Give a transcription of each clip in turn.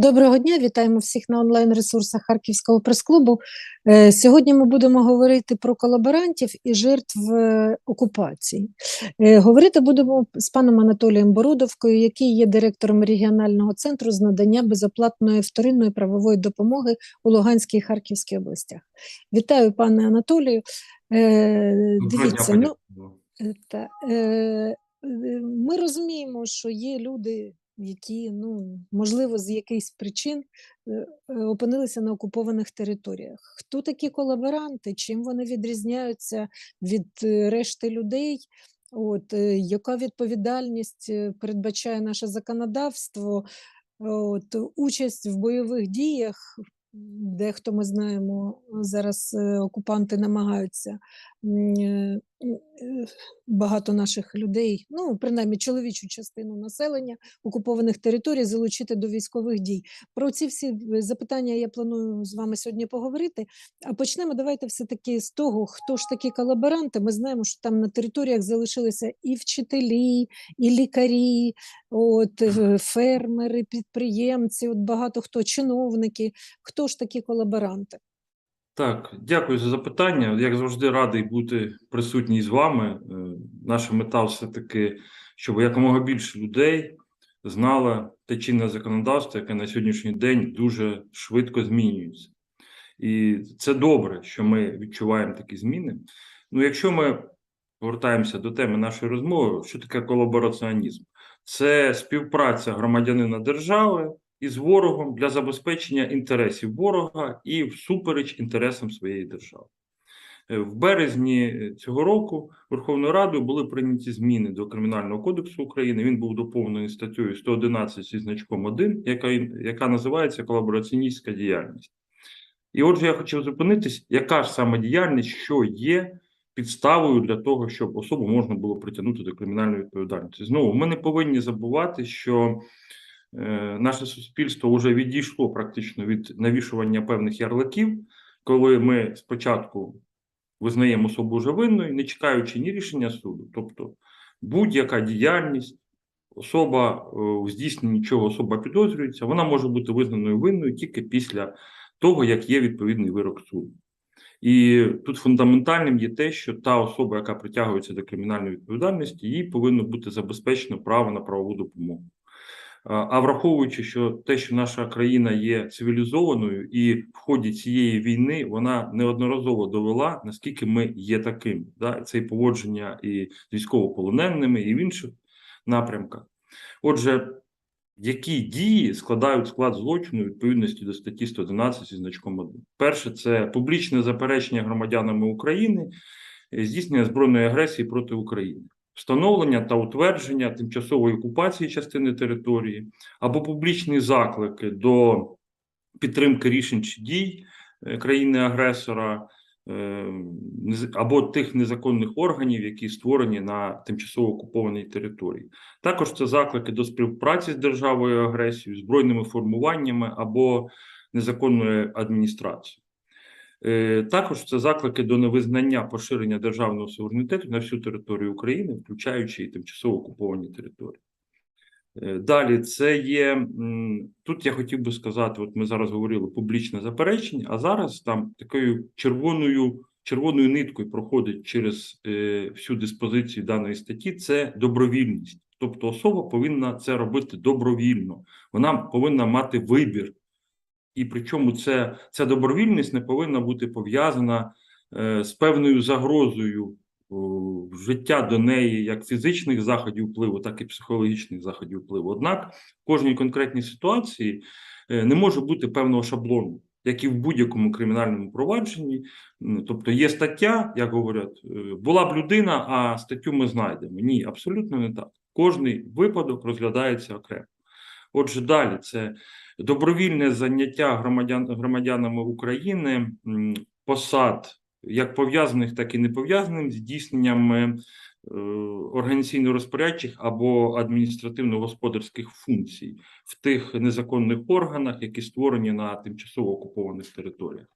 Доброго дня, вітаємо всіх на онлайн-ресурсах Харківського прес-клубу. Е, Сьогодні ми будемо говорити про колаборантів і жертв е, окупації. Е, Говорити будемо з паном Анатолієм Бородовкою, який є директором регіонального центру з надання безоплатної вторинної правової допомоги у Луганській і Харківській областях. Вітаю, пане Анатолію. Дивіться, ну, Та, ми розуміємо, що є люди, які, ну, можливо, з якихось причин е, е, опинилися на окупованих територіях. Хто такі колаборанти? Чим вони відрізняються від е, решти людей? От, яка відповідальність передбачає наше законодавство? От, участь в бойових діях, дехто ми знаємо, зараз окупанти намагаються багато наших людей, ну принаймні чоловічу частину населення окупованих територій залучити до військових дій. Про ці всі е, запитання я планую з вами сьогодні поговорити. А почнемо давайте все-таки з того, хто ж такі колаборанти. Ми знаємо, що там на територіях залишилися і вчителі, і лікарі, от е, фермери, підприємці, от багато хто чиновники. Хто ж такі колаборанти? Так, дякую за запитання. Як завжди, радий бути присутній з вами. Е, Наша мета все-таки, щоб якомога більше людей знало те чинне законодавство, яке на сьогоднішній день дуже швидко змінюється. І це добре, що ми відчуваємо такі зміни. Ну, якщо ми повертаємося до теми нашої розмови, що таке колабораціонізм? Це співпраця громадянина держави із ворогом для забезпечення інтересів ворога і всупереч інтересам своєї держави. Е, В березні цього року Верховною Радою були прийняті зміни до Кримінального кодексу України. Він був доповнений статтею 111 зі значком 1, яка, яка називається колабораціоністська діяльність. І отже, я хотів зупинитись, яка ж саме діяльність, що є підставою для того, щоб особу можна було притягнути до кримінальної відповідальності. Знову ми не повинні забувати, що е, наше суспільство вже відійшло практично від навішування певних ярликів, коли ми спочатку визнаємо особу вже винною, не чекаючи ні рішення суду, тобто будь-яка діяльність. Особа е, в здійсненні чого особа підозрюється, вона може бути визнаною винною тільки після того, як є відповідний вирок суду. І тут фундаментальним є те, що та особа, яка притягується до кримінальної відповідальності, їй повинно бути забезпечено право на правову допомогу. А враховуючи, що те, що наша країна є цивілізованою, і в ході цієї війни вона неодноразово довела, наскільки ми є таким, да? це і поводження і з військовополоненими, і в інших напрямках. Отже, які дії складають склад злочину відповідності до статті 111 зі значком 1? Перше, це публічне заперечення громадянами України, е, здійснення збройної агресії проти України, встановлення та утвердження тимчасової окупації частини території або публічні заклики до підтримки рішень чи дій е, країни-агресора. е, Або тих незаконних органів, які створені на тимчасово окупованій території. Також це заклики до співпраці з державою агресією, збройними формуваннями або незаконною адміністрацією. Е, Також це заклики до невизнання поширення державного суверенітету на всю територію України, включаючи і тимчасово окуповані території. Е, Далі це є тут. Я хотів би сказати: от ми зараз говорили публічне заперечення, а зараз там такою червоною червоною ниткою проходить через е, всю диспозицію даної статті. Це добровільність. Тобто особа повинна це робити добровільно, вона повинна мати вибір. І причому це, ця добровільність не повинна бути пов'язана е, з певною загрозою життя до неї як фізичних заходів впливу, так і психологічних заходів впливу. Однак в кожній конкретній ситуації е, не може бути певного шаблону, як і в будь-якому кримінальному провадженні. Тобто є стаття, як говорять, е, була б людина, а статтю ми знайдемо. Ні, абсолютно не так. Кожний випадок розглядається окремо. Отже, далі це добровільне заняття громадян громадянами України посад, як пов'язаних, так і не пов'язаних з здійсненням е, організаційно-розпорядчих або адміністративно-господарських функцій в тих незаконних органах, які створені на тимчасово окупованих територіях.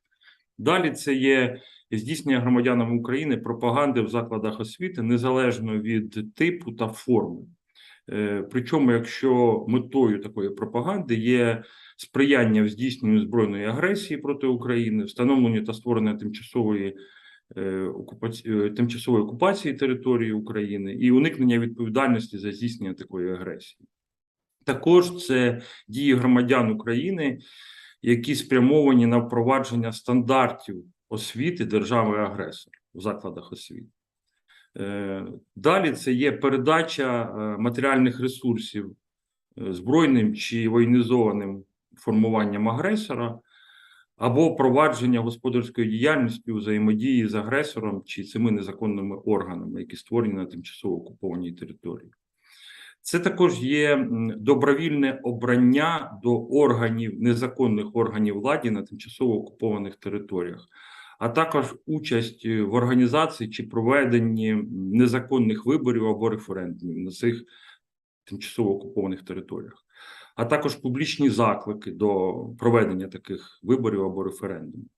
Далі це є здійснення громадянами України пропаганди в закладах освіти незалежно від типу та форми. Е, Причому, якщо метою такої пропаганди є сприяння в здійсненню збройної агресії проти України, встановлення та створення тимчасової е, окупаці- е, тимчасової окупації території України і уникнення відповідальності за здійснення такої агресії. Також це дії громадян України, які спрямовані на впровадження стандартів освіти держави-агресора в закладах освіти. Е, Далі це є передача е, матеріальних ресурсів е, збройним чи воєнізованим формуванням агресора, або впровадження господарської діяльності у взаємодії з агресором чи цими незаконними органами, які створені на тимчасово окупованій території. Це також є добровільне обрання до органів незаконних органів влади на тимчасово окупованих територіях, а також участь в організації чи проведенні незаконних виборів або референдумів на цих тимчасово окупованих територіях, а також публічні заклики до проведення таких виборів або референдумів.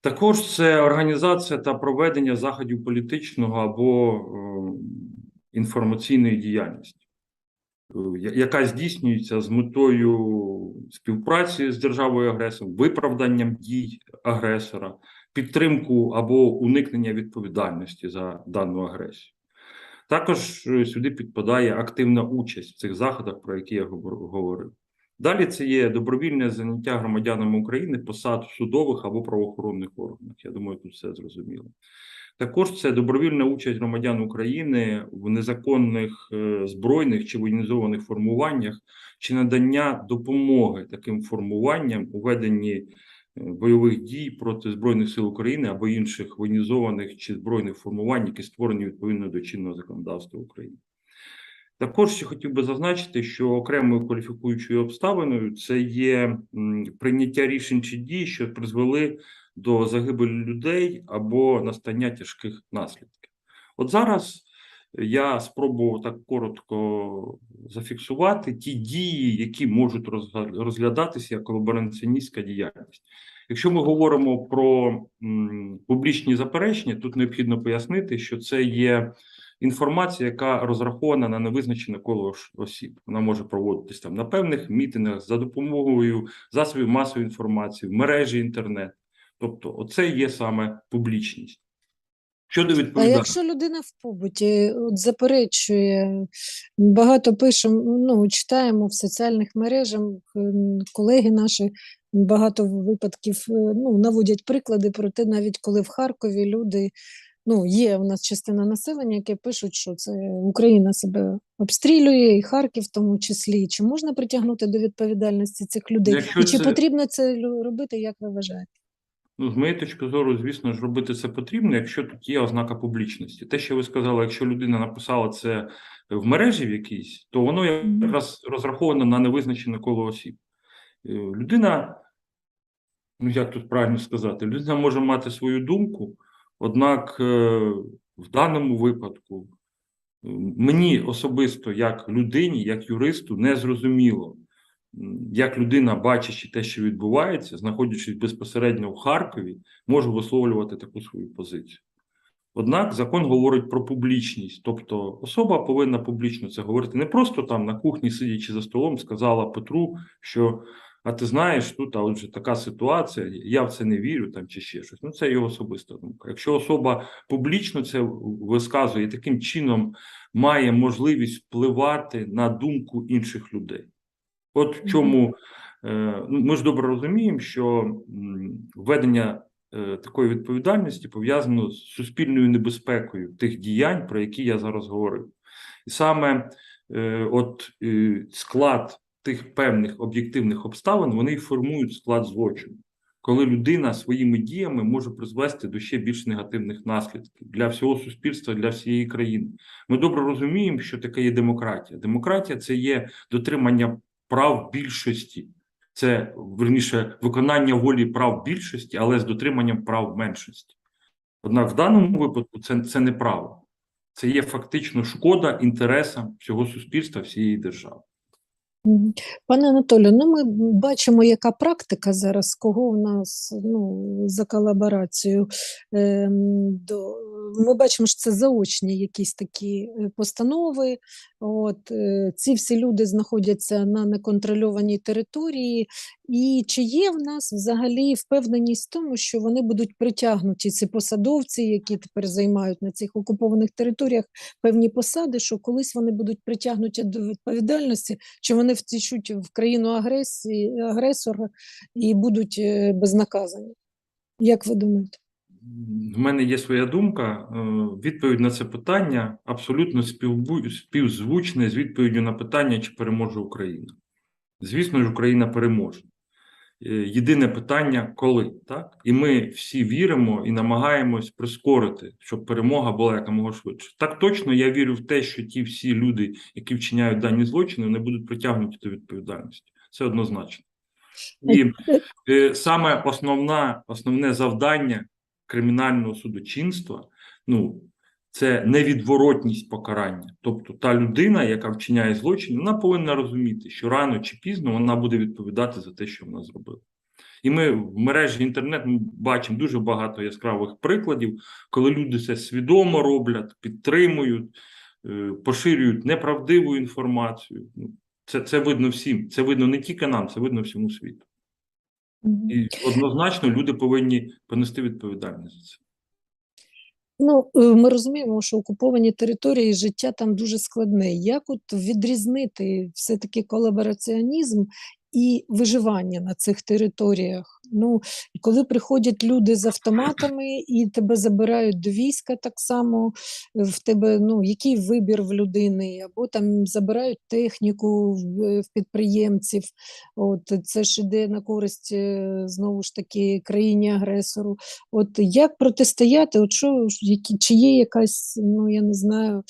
Також це організація та проведення заходів політичного або е, інформаційної діяльності, яка здійснюється з метою співпраці з державою агресором, виправданням дій агресора, підтримку або уникнення відповідальності за дану агресію. Також е, сюди підпадає активна участь в цих заходах, про які я говор- говорив. Далі це є добровільне заняття громадянами України посад судових або правоохоронних органах. Я думаю, тут все зрозуміло. Також це добровільна участь громадян України в незаконних е, збройних чи воєнізованих формуваннях, чи надання допомоги таким формуванням у веденні е, бойових дій проти Збройних сил України або інших воєнізованих чи збройних формувань, які створені відповідно до чинного законодавства України. Також ще хотів би зазначити, що окремою кваліфікуючою обставиною це є прийняття рішень чи дій, що призвели до загибелі людей або настання тяжких наслідків. От зараз я спробував так коротко зафіксувати ті дії, які можуть розглядатися як колабораціоністська діяльність. Якщо ми говоримо про публічні заперечення, тут необхідно пояснити, що це є інформація, яка розрахована на невизначене коло осіб. Вона може проводитись там на певних мітингах за допомогою засобів масової інформації, в мережі інтернет. Тобто, оце є саме публічність. Щодо А відповідальності. якщо людина в побуті от заперечує, багато пишемо, ну, читаємо в соціальних мережах, колеги наші багато випадків е, ну, наводять приклади про те, навіть коли в Харкові люди, ну, є у нас частина населення, яке пишуть, що це Україна себе обстрілює, і Харків в тому числі. Чи можна притягнути до відповідальності цих людей? Якщо І чи це- потрібно це робити, як ви вважаєте? Ну, з моєї точки зору, звісно ж, робити це потрібно, якщо тут є ознака публічності. Те, що ви сказали, якщо людина написала це в мережі в якійсь, то воно якраз розраховано на невизначене коло осіб. Е, Людина, ну як тут правильно сказати, людина може мати свою думку, однак е, в даному випадку е, мені особисто, як людині, як юристу, не зрозуміло, як людина, бачачи те, що відбувається, знаходячись безпосередньо в Харкові, може висловлювати таку свою позицію. Однак закон говорить про публічність, тобто особа повинна публічно це говорити. Не просто там на кухні, сидячи за столом, сказала Петру, що а ти знаєш, тут а отже така ситуація, я в це не вірю там чи ще щось. Ну це його особиста думка. Якщо особа публічно це висказує таким чином має можливість впливати на думку інших людей. От в чому е, ну, ми ж добре розуміємо, що введення е, такої відповідальності пов'язано з суспільною небезпекою тих діянь, про які я зараз говорив. І саме е, от склад тих певних об'єктивних обставин вони й формують склад злочину. Коли людина своїми діями може призвести до ще більш негативних наслідків для всього суспільства, для всієї країни. Ми добре розуміємо, що таке є демократія. Демократія це є дотримання прав більшості, це верніше виконання волі прав більшості, але з дотриманням прав меншості. Однак в даному випадку це, це не право, це є фактично шкода інтересам всього суспільства, всієї держави. Пане Анатолію, ну ми бачимо, яка практика зараз, кого в нас ну, за колаборацію. Ем. Ми бачимо, що це заочні якісь такі е, постанови. От, е, ці всі люди знаходяться на неконтрольованій території. І чи є в нас взагалі впевненість в тому, що вони будуть притягнуті, ці посадовці, які тепер займають на цих окупованих територіях певні посади, що колись вони будуть притягнуті до відповідальності, чи вони втечуть в країну агресії, агресора і будуть е, безнаказані? Як ви думаєте? В мене є своя думка. Е, Відповідь на це питання абсолютно співзвучне з відповіддю на питання, чи переможе Україна. Звісно ж, Україна переможе. Е, Єдине питання коли, так? І ми всі віримо і намагаємось прискорити, щоб перемога була якомога швидше. Так точно я вірю в те, що ті всі люди, які вчиняють дані злочини, вони будуть притягнуті до відповідальності. Це однозначно. І е, саме основна, основне завдання кримінального судочинства ну, це невідворотність покарання. Тобто та людина, яка вчиняє злочин, вона повинна розуміти, що рано чи пізно вона буде відповідати за те, що вона зробила. І ми в мережі інтернет ми бачимо дуже багато яскравих прикладів, коли люди це свідомо роблять, підтримують, е, поширюють неправдиву інформацію. Ну, Це, це видно всім. Це видно не тільки нам, це видно всьому світу. І однозначно люди повинні понести відповідальність за це. Ну, е, ми розуміємо, що окуповані території життя там дуже складне. Як от відрізнити все-таки колабораціонізм і виживання на цих територіях? Ну, коли приходять люди з автоматами і тебе забирають до війська так само, е, в тебе ну, який вибір в людини, або там забирають техніку в, е, підприємців. От це ж іде на користь е, знову ж таки країні-агресору. От як протистояти? От що, які, чи є якась, ну я не знаю,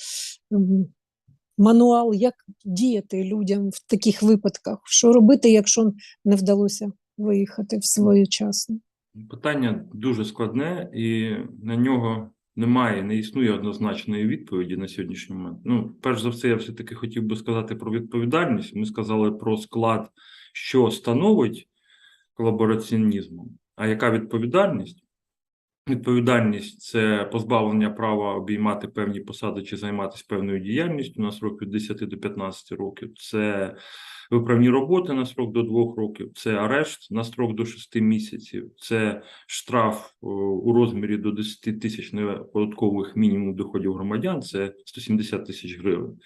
мануал, як діяти людям в таких випадках? Що робити, якщо не вдалося виїхати в своєчасно? Питання дуже складне, і на нього немає, не існує однозначної відповіді на сьогоднішній момент. Ну, перш за все, я все-таки хотів би сказати про відповідальність. Ми сказали про склад, що становить колабораціонізмом, а яка відповідальність? Відповідальність це позбавлення права обіймати певні посади чи займатися певною діяльністю на срок від 10 до 15 років. Це виправні роботи на срок до 2 років, це арешт на строк до 6 місяців, це штраф у розмірі до 10 тисяч неподаткових мінімум доходів громадян, це 170 тисяч гривень.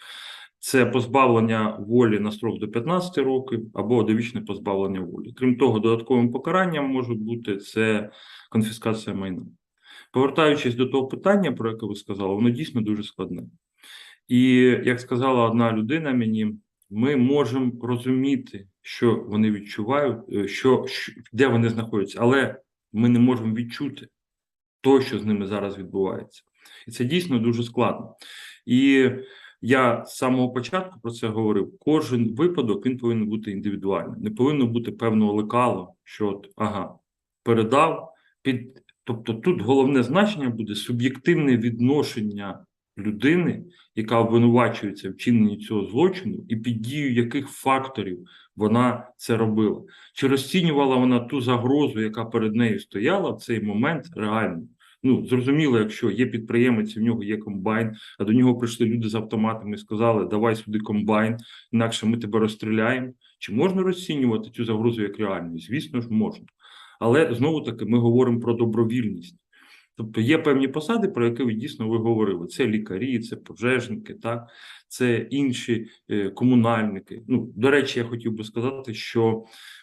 Це позбавлення волі на строк до 15 років або довічне позбавлення волі. Крім того, додатковим покаранням може бути це конфіскація майна. Повертаючись до того питання, про яке ви сказали, воно дійсно дуже складне. І як сказала одна людина мені, ми можемо розуміти, що вони відчувають, е, що, де вони знаходяться, але ми не можемо відчути то, що з ними зараз відбувається. І це дійсно дуже складно. І я з самого початку про це говорив. Кожен випадок він повинен бути індивідуальним. Не повинно бути певного лекала, що от, ага, передав під. Тобто тут головне значення буде суб'єктивне відношення людини, яка обвинувачується в вчиненні цього злочину, і під дією яких факторів вона це робила. Чи розцінювала вона ту загрозу, яка перед нею стояла в цей момент реально? Ну, зрозуміло, якщо є підприємець, в нього є комбайн, а до нього прийшли люди з автоматами і сказали, давай сюди комбайн, інакше ми тебе розстріляємо. Чи можна розцінювати цю загрозу як реальну? Звісно ж, можна. Але знову таки ми говоримо про добровільність. Тобто є певні посади, про які ви дійсно ви говорили: це лікарі, це пожежники, так це інші е, комунальники. Ну до речі, я хотів би сказати, що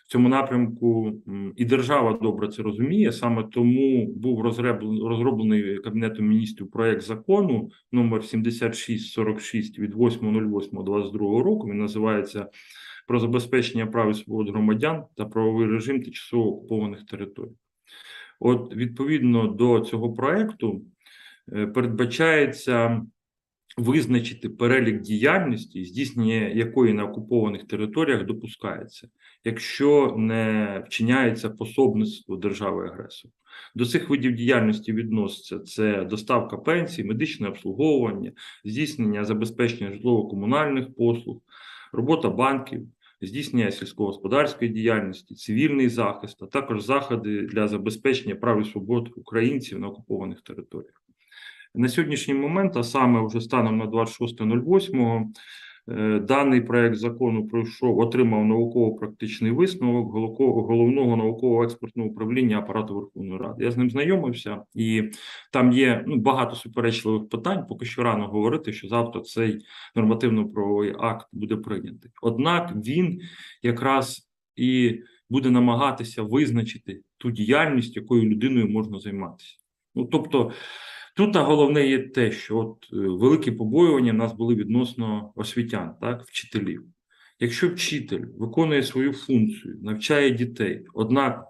в цьому напрямку і держава добре це розуміє. Саме тому був розроблений кабінетом міністрів проект закону номер 7646 від 8.08.22 року. Він називається про забезпечення прав і свобод громадян та правовий режим тимчасово окупованих територій. От відповідно до цього проекту е, передбачається визначити перелік діяльності, здійснення якої на окупованих територіях допускається, якщо не вчиняється пособництво держави агресора. До цих видів діяльності відноситься це доставка пенсій, медичне обслуговування, здійснення забезпечення житлово-комунальних послуг, робота банків, здійснення сільськогосподарської діяльності, цивільний захист, а також заходи для забезпечення прав і свобод українців на окупованих територіях. На сьогоднішній момент, а саме вже станом на 26.08, е, даний проект закону пройшов, отримав науково-практичний висновок головного науково-експертного управління апарату Верховної Ради. Я з ним знайомився, і там є ну, багато суперечливих питань. Поки що рано говорити, що завтра цей нормативно-правовий акт буде прийнятий. Однак він якраз і буде намагатися визначити ту діяльність, якою людиною можна займатися. Ну тобто, тут головне є те, що от е, великі побоювання в нас були відносно освітян, так, вчителів. Якщо вчитель виконує свою функцію, навчає дітей, однак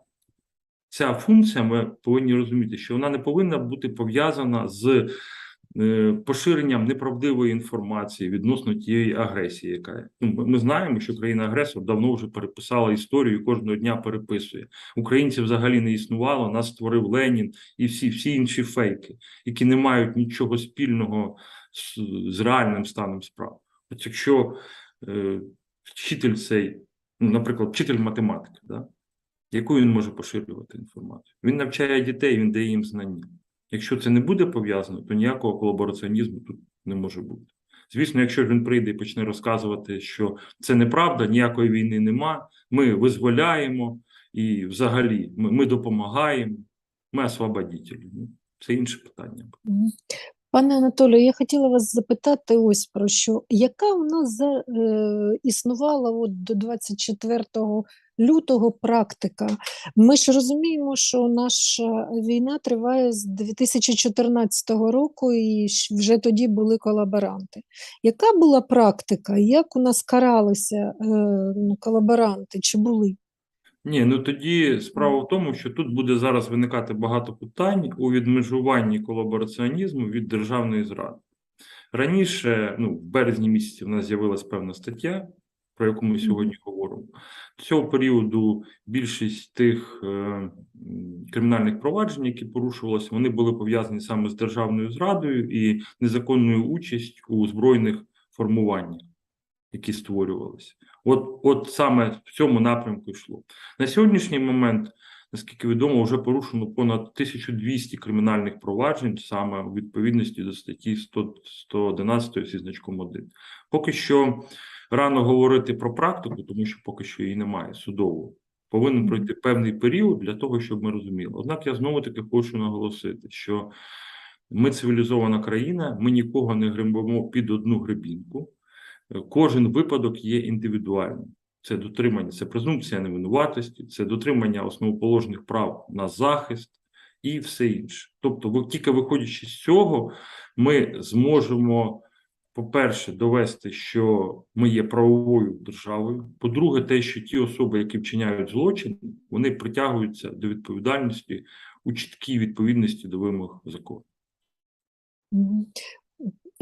ця функція, ми повинні розуміти, що вона не повинна бути пов'язана з поширенням неправдивої інформації відносно тієї агресії, яка є. Ну, ми- знаємо, що країна-агресор давно вже переписала історію, кожного дня переписує. Українців взагалі не існувало, нас створив Ленін і всі, всі інші фейки, які не мають нічого спільного з, з реальним станом справ. От якщо е, вчитель цей, ну, наприклад, вчитель математики, да? яку він може поширювати інформацію? Він навчає дітей, він дає їм знання. Якщо це не буде пов'язано, то ніякого колабораціонізму тут не може бути. Звісно, якщо він прийде і почне розказувати, що це неправда, ніякої війни нема, ми визволяємо і взагалі ми, ми допомагаємо, ми освободітелі. Ну, це інше питання. Пане Анатолію, я хотіла вас запитати ось про що. Яка у нас за, е, існувала от до 24 лютого практика? Ми ж розуміємо, що наша війна триває з 2014 року, і вже тоді були колаборанти. Яка була практика? Як у нас каралися е, ну, колаборанти? Чи були? Ні, ну тоді справа в тому, що тут буде зараз виникати багато питань у відмежуванні колабораціонізму від державної зради. Раніше, ну, в березні місяці, в нас з'явилась певна стаття, про яку ми сьогодні говоримо. З цього періоду більшість тих е, кримінальних проваджень, які порушувалися, вони були пов'язані саме з державною зрадою і незаконною участю у збройних формуваннях, які створювалися. От, от саме в цьому напрямку йшло. На сьогоднішній момент, наскільки відомо, вже порушено понад 1200 кримінальних проваджень саме у відповідності до статті 100, 111 зі значком 1. Поки що рано говорити про практику, тому що поки що її немає судового. Повинен пройти певний період для того, щоб ми розуміли. Однак я знову таки хочу наголосити, що ми цивілізована країна, ми нікого не гребемо під одну гребінку. Е, Кожен випадок є індивідуальним. Це дотримання, це презумпція невинуватості, це дотримання основоположних прав на захист і все інше. Тобто, тільки виходячи з цього, ми зможемо, по-перше, довести, що ми є правовою державою. По-друге, те, що ті особи, які вчиняють злочин, вони притягуються до відповідальності у чіткій відповідності до вимог закону.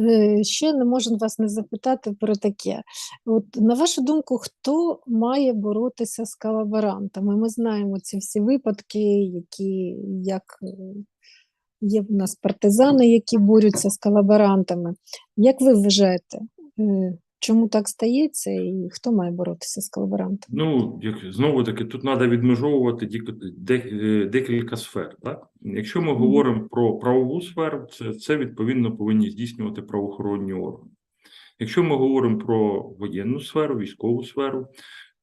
Е, Ще не можу вас не запитати про таке. От на вашу думку, хто має боротися з колаборантами? Ми знаємо ці всі випадки, які як є в нас партизани, які борються з колаборантами. Як ви вважаєте, е, чому так стається, і хто має боротися з колаборантами? Ну, як знову таки, тут треба відмежовувати е, декілька сфер. Так? Якщо ми говоримо про правову сферу, це, це відповідно повинні здійснювати правоохоронні органи. Якщо ми говоримо про воєнну сферу, військову сферу,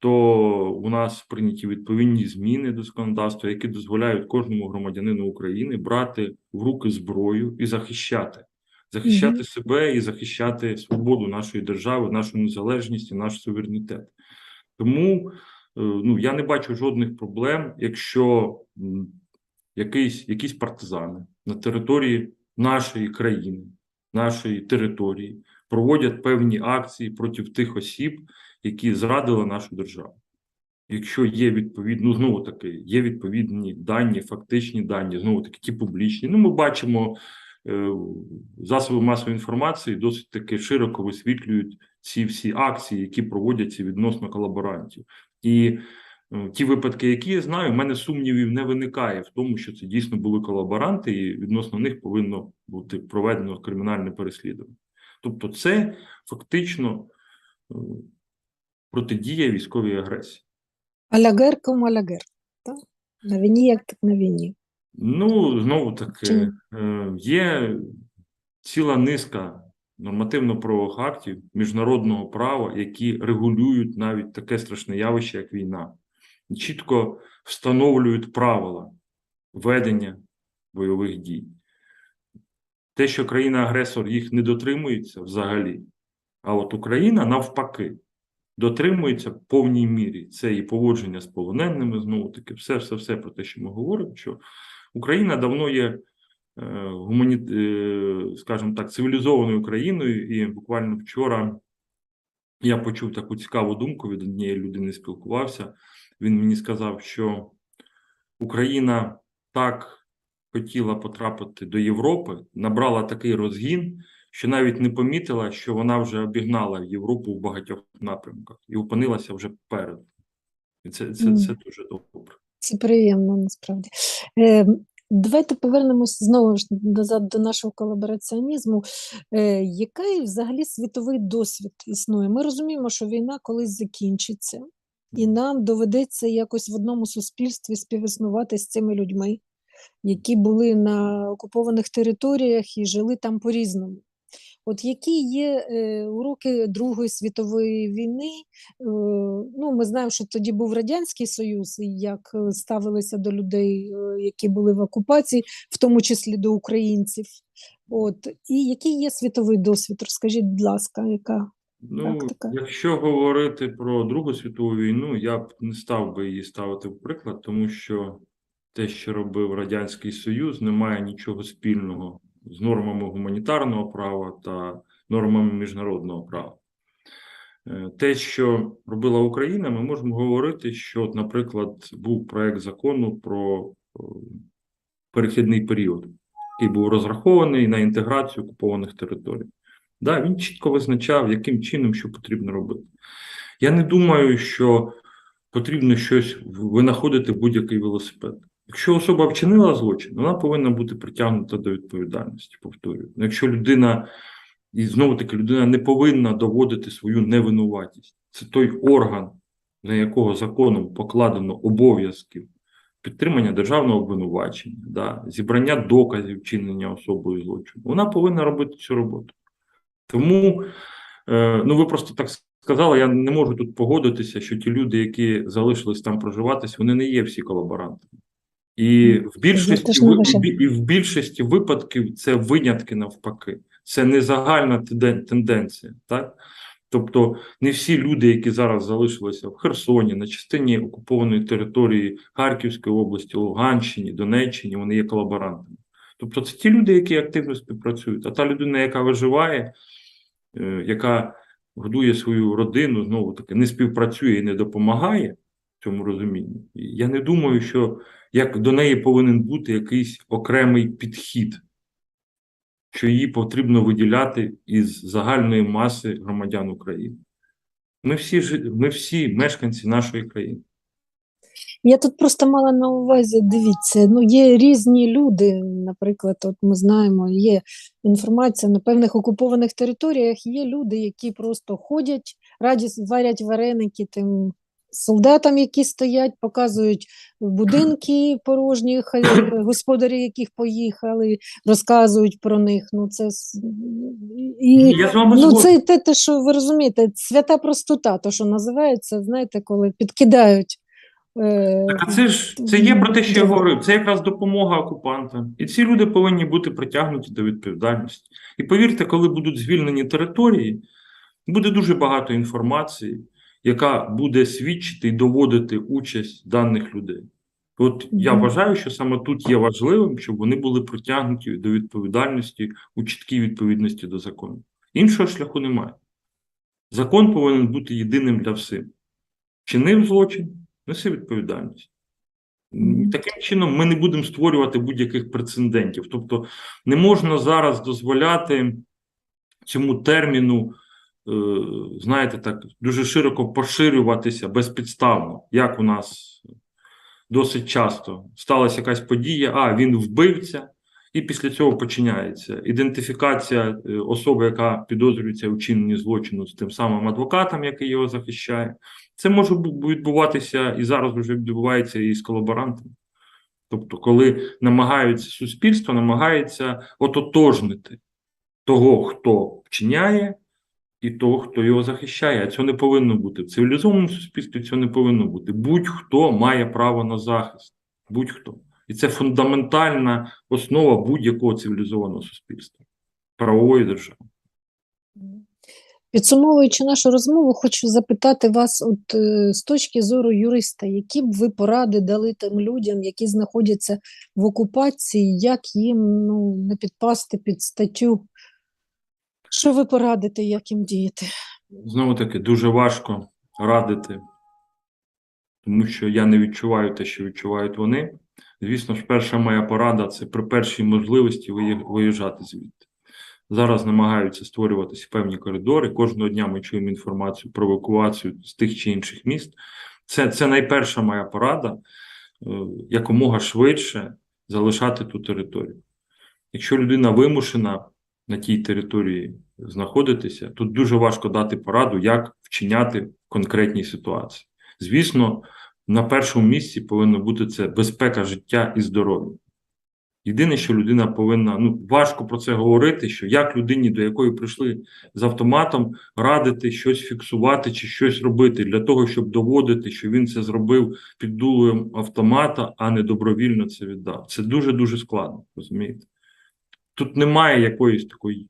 то у нас прийняті відповідні зміни до законодавства, які дозволяють кожному громадянину України брати в руки зброю і захищати. Захищати Мгм. себе і захищати свободу нашої держави, нашу незалежність і наш суверенітет. Тому е, ну, я не бачу жодних проблем, якщо м, якийсь, якісь партизани на території нашої країни, нашої території проводять певні акції проти тих осіб, які зрадили нашу державу. Якщо є відповідно, ну знову таки, є відповідні дані, фактичні дані, знову таки ті публічні. Ну, ми бачимо е, засоби масової інформації досить таки широко висвітлюють ці всі акції, які проводяться відносно колаборантів. І е, ті випадки, які я знаю, в мене сумнівів не виникає в тому, що це дійсно були колаборанти, і відносно них повинно бути проведено кримінальне переслідування. Тобто, це фактично е, протидія військовій агресії. Алягер ком алягер. Так? На війні, як так на війні. Ну, знову таки, е, є ціла низка нормативно-правових актів міжнародного права, які регулюють навіть таке страшне явище, як війна, чітко встановлюють правила ведення бойових дій. Те, що країна-агресор їх не дотримується взагалі, а от Україна навпаки дотримується в повній мірі. Це і поводження з полоненими, знову таки, все, все, все про те, що ми говоримо, що Україна давно є е, гумані... е, скажімо так, цивілізованою країною, і буквально вчора я почув таку цікаву думку від однієї людини, спілкувався. Він мені сказав, що Україна так хотіла потрапити до Європи, набрала такий розгін, що навіть не помітила, що вона вже обігнала Європу в багатьох напрямках і опинилася вже попереду. І це, це, це дуже добре. Це приємно насправді. Е, давайте повернемось знову ж назад до нашого колабораціонізму. Е, який взагалі світовий досвід існує? Ми розуміємо, що війна колись закінчиться, і нам доведеться якось в одному суспільстві співіснувати з цими людьми, які були на окупованих територіях і жили там по-різному. От які є е, уроки Другої світової війни? Е, ну, ми знаємо, що тоді був Радянський Союз, і як е, ставилися до людей, е, які були в окупації, в тому числі до українців. От і який є світовий досвід? Розкажіть, будь ласка, яка Ну, Практика. якщо говорити про Другу світову війну, я б не став би її ставити в приклад, тому що те, що робив Радянський Союз, не має нічого спільного з нормами гуманітарного права та нормами міжнародного права. Е, Те, що робила Україна, ми можемо говорити, що, наприклад, був проект закону про е, перехідний період, який був розрахований на інтеграцію окупованих територій. Да, він чітко визначав, яким чином що потрібно робити. Я не думаю, що потрібно щось винаходити будь-який велосипед. Якщо особа вчинила злочин, вона повинна бути притягнута до відповідальності, повторюю. Ну, Якщо людина, і знову таки, людина не повинна доводити свою невинуватість. Це той орган, на якого законом покладено обов'язків підтримання державного обвинувачення, да, зібрання доказів вчинення особою злочину. Вона повинна робити цю роботу. Тому, е, ну ви просто так сказали, я не можу тут погодитися, що ті люди, які залишились там проживатись, вони не є всі колаборантами. І в більшості, і в більшості випадків це винятки навпаки. Це не загальна тенденція. Так? Тобто не всі люди, які зараз залишилися в Херсоні, на частині окупованої території Харківської області, Луганщині, Донеччині, вони є колаборантами. Тобто це ті люди, які активно співпрацюють. А та людина, яка виживає, е, яка годує свою родину, знову таки не співпрацює і не допомагає цьому розумінні. Я не думаю, що як до неї повинен бути якийсь окремий підхід, що її потрібно виділяти із загальної маси громадян України. Ми всі, ми всі мешканці нашої країни. Я тут просто мала на увазі, дивіться, ну є різні люди. Наприклад, от ми знаємо, є інформація на певних окупованих територіях. Є люди, які просто ходять, раді варять вареники тим солдатам, які стоять, показують будинки порожні, господарі, яких поїхали, розказують про них. Ну це і Я з вами Ну, це те, те, що ви розумієте, свята простота, то що називається, знаєте, коли підкидають. Е, Так, а це ж це є про те, що я говорив. Це якраз допомога окупантам. І ці люди повинні бути притягнуті до відповідальності. І повірте, коли будуть звільнені території, буде дуже багато інформації, яка буде свідчити і доводити участь даних людей. От я вважаю, що саме тут є важливим, щоб вони були притягнуті до відповідальності у чіткій відповідності до закону. Іншого шляху немає. Закон повинен бути єдиним для всіх. Чинив злочин, неси відповідальність. Таким чином, ми не будемо створювати будь-яких прецедентів. Тобто, не можна зараз дозволяти цьому терміну, знаєте, так дуже широко поширюватися безпідставно, як у нас досить часто сталася якась подія, а він вбивця, І після цього починається ідентифікація е, особи, яка підозрюється у чиненні злочину з тим самим адвокатом, який його захищає. Це може відбуватися і зараз вже відбувається і з колаборантами. Тобто, коли намагаються суспільство, намагається ототожнити того, хто вчиняє, і того, хто його захищає. А цього не повинно бути. В цивілізованому суспільстві цього не повинно бути. Будь-хто має право на захист. Будь-хто. І це фундаментальна основа будь-якого цивілізованого суспільства, правової держави. Підсумовуючи нашу розмову, хочу запитати вас, от е, з точки зору юриста, які б ви поради дали тим людям, які знаходяться в окупації, як їм ну, не підпасти під статтю? Що ви порадите, як їм діяти? Знову таки, дуже важко радити, тому що я не відчуваю те, що відчувають вони. Звісно ж, перша моя порада це при першій можливості виїжджати звідти. Зараз намагаються створюватися певні коридори. Кожного дня ми чуємо інформацію про евакуацію з тих чи інших міст. Це, це найперша моя порада е, якомога швидше залишати ту територію. Якщо людина вимушена на тій території знаходитися, тут дуже важко дати пораду, як вчиняти в конкретній ситуації. Звісно, на першому місці повинно бути це безпека життя і здоров'я. Єдине, що людина повинна, ну важко про це говорити, що як людині, до якої прийшли з автоматом, радити щось фіксувати чи щось робити для того, щоб доводити, що він це зробив під дулом автомата, а не добровільно це віддав. Це дуже дуже складно, розумієте? Тут немає якоїсь такої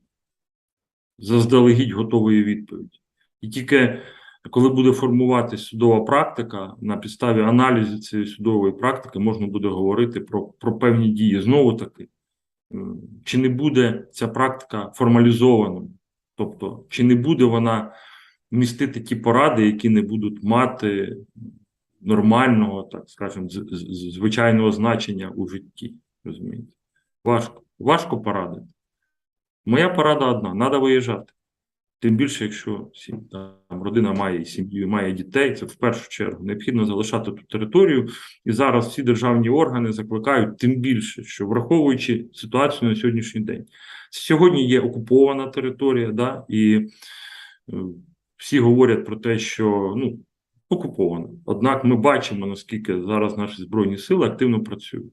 заздалегідь готової відповіді. І тільки коли буде формуватися судова практика, на підставі аналізу цієї судової практики можна буде говорити про, про певні дії. Знову таки, чи не буде ця практика формалізованою? Тобто, чи не буде вона містити ті поради, які не будуть мати нормального, так з- звичайного значення у житті? Розумієте? Важко. Важко порадити. Моя порада одна: треба виїжджати. Тим більше, якщо там, родина має сім'ю, має дітей, це в першу чергу необхідно залишати ту територію. І зараз всі державні органи закликають тим більше, що враховуючи ситуацію на сьогоднішній день, сьогодні є окупована територія, да, і е, всі говорять про те, що ну, окупована. Однак ми бачимо, наскільки зараз наші збройні сили активно працюють.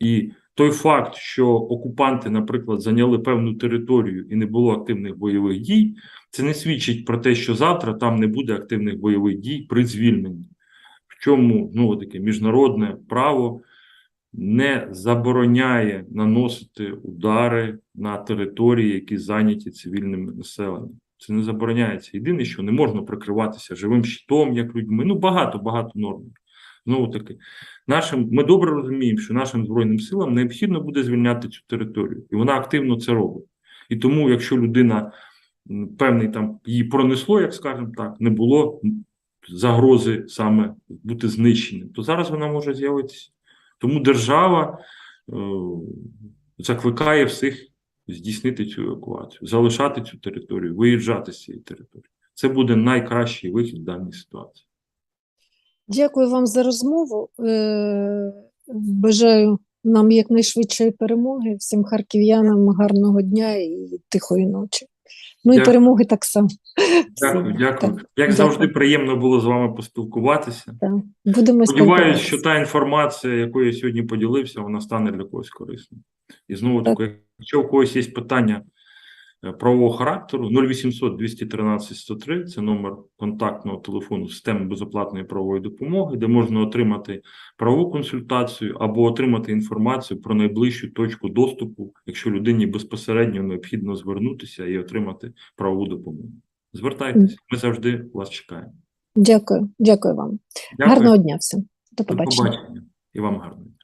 І той факт, що окупанти, наприклад, зайняли певну територію і не було активних бойових дій, це не свідчить про те, що завтра там не буде активних бойових дій при звільненні. В чому ну таке міжнародне право не забороняє наносити удари на території, які зайняті цивільним населенням. Це не забороняється. Єдине, що не можна прикриватися живим щитом, як людьми. Ну багато багато норм. Знову таки, нашим ми добре розуміємо, що нашим збройним силам необхідно буде звільняти цю територію, і вона активно це робить. І тому, якщо людина певний там її пронесло, як скажемо так, не було загрози саме бути знищеним, то зараз вона може з'явитися. Тому держава е, закликає всіх здійснити цю евакуацію, залишати цю територію, виїжджати з цієї території. Це буде найкращий вихід в даній ситуації. Дякую вам за розмову. Е, Бажаю нам якнайшвидшої перемоги, всім харків'янам гарного дня і тихої ночі. Ну і перемоги так само. Дякую, дякую. Так, Як дякую. завжди, приємно було з вами поспілкуватися. так. Будемо спілкуватися. що та інформація, якою я сьогодні поділився, вона стане для когось корисною. І знову Так. таки, якщо у когось є питання правового характеру, 0800 213 103 це номер контактного телефону системи безоплатної правової допомоги, де можна отримати правову консультацію або отримати інформацію про найближчу точку доступу, якщо людині безпосередньо необхідно звернутися і отримати правову допомогу. Звертайтеся, ми завжди вас чекаємо. Дякую, дякую вам. Дякую. Гарного дня всім. До До побачення. побачення. І вам гарного.